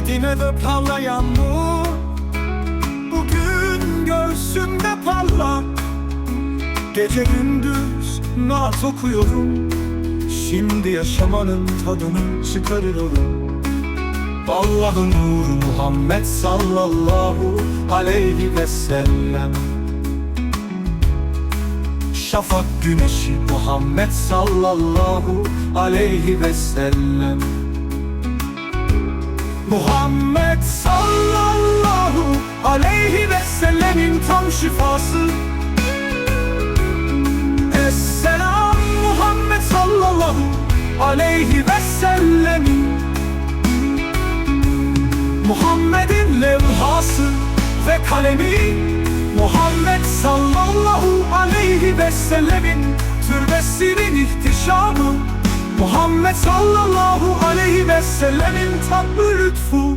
Medine'de parlayan nur Bugün göğsümde parlak. Gece gündüz naat okuyorum Şimdi yaşamanın tadını çıkarıyorum. Allah'ın nuru Muhammed sallallahu aleyhi ve sellem. Şafak güneşi Muhammed sallallahu aleyhi ve sellem Muhammed sallallahu aleyhi ve sellemin tam şifası. Esselam Muhammed sallallahu aleyhi ve sellemin Muhammed'in levhası ve kalemi Muhammed sallallahu aleyhi ve sellemin Muhammed sallallahu aleyhi ve sellemin tatlı lütfu.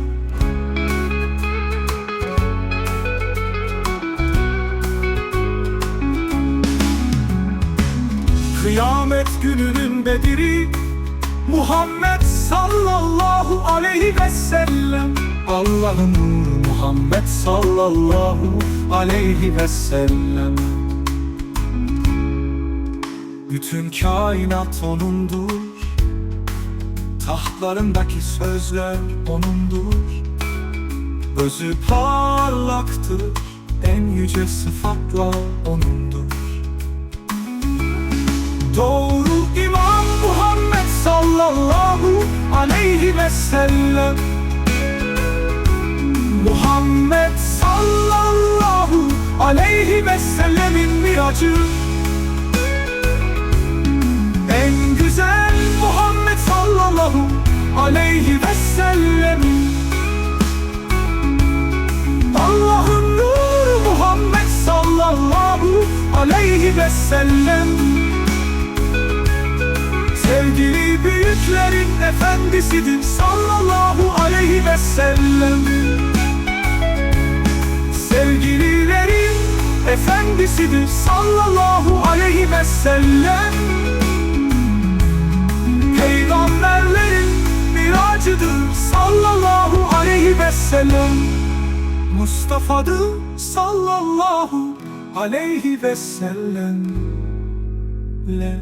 Kıyamet gününün bediri Muhammed sallallahu aleyhi ve sellem. Allah'ın nuru Muhammed sallallahu aleyhi ve sellem. Bütün kainat onundur Tahtlarındaki sözler onundur. Özü parlaktır. En yüce sıfatlar onundur. Doğru İmam Muhammed sallallahu aleyhi ve sellem. Muhammed sallallahu aleyhi ve sellemin miracı sellem Sevgili büyüklerin efendisidir sallallahu aleyhi ve sellem. Sevgililerin efendisidir sallallahu aleyhi ve sellem. Peygamberlerin miracıdır sallallahu aleyhi ve sellem. Mustafa'dır sallallahu aleyhi ve sellem Le.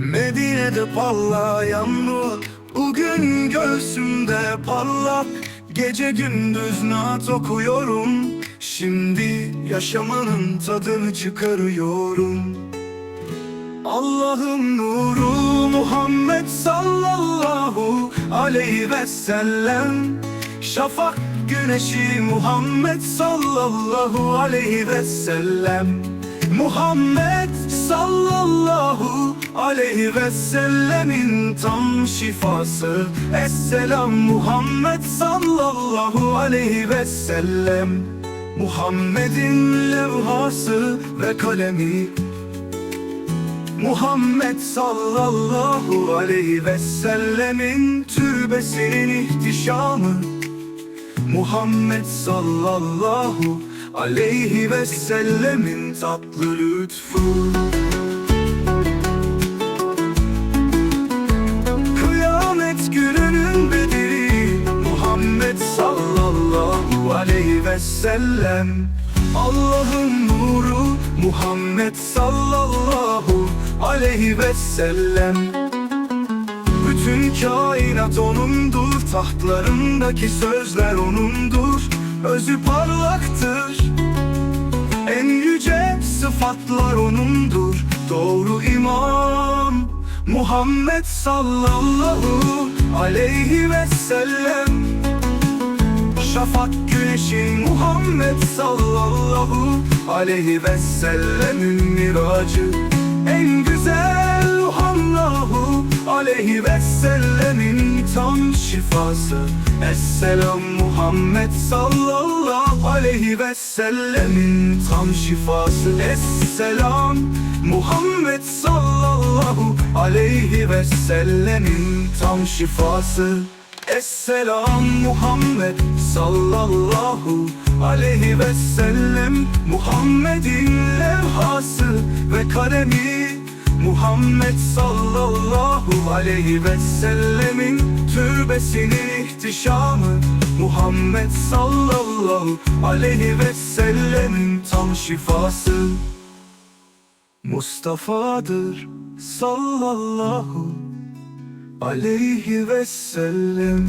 Medine'de parlayan nur Bugün göğsümde parlak. Gece gündüz naat okuyorum Şimdi yaşamanın tadını çıkarıyorum. Allah'ın nuru Muhammed sallallahu aleyhi ve sellem. Şafak güneşi Muhammed sallallahu aleyhi ve sellem. Muhammed sallallahu aleyhi ve sellemin tam şifası. Esselam Muhammed sallallahu aleyhi ve sellem. Muhammed'in levhası ve kalemi. Muhammed sallallahu aleyhi ve sellemin türbesinin ihtişamı. Muhammed sallallahu aleyhi ve sellemin tatlı lütfu sellem Allah'ın nuru Muhammed sallallahu aleyhi ve sellem Bütün kainat onundur Tahtlarındaki sözler onundur. Özü parlaktır En yüce sıfatlar onundur. Doğru imam Muhammed sallallahu aleyhi ve sellem Şafak güneşi Muhammed sallallahu aleyhi ve sellemin miracı. En güzel Muhammed aleyhi ve sellemin tam şifası. Esselam Muhammed sallallahu aleyhi ve sellemin tam şifası. Esselam Muhammed sallallahu aleyhi ve sellemin tam şifası Esselam Muhammed sallallahu aleyhi ve sellem. Muhammed'in levhası ve kalemi Muhammed sallallahu aleyhi ve sellemin türbesinin ihtişamı. Muhammed sallallahu aleyhi ve sellemin tam şifası. Mustafa'dır sallallahu aleyhi ve sellem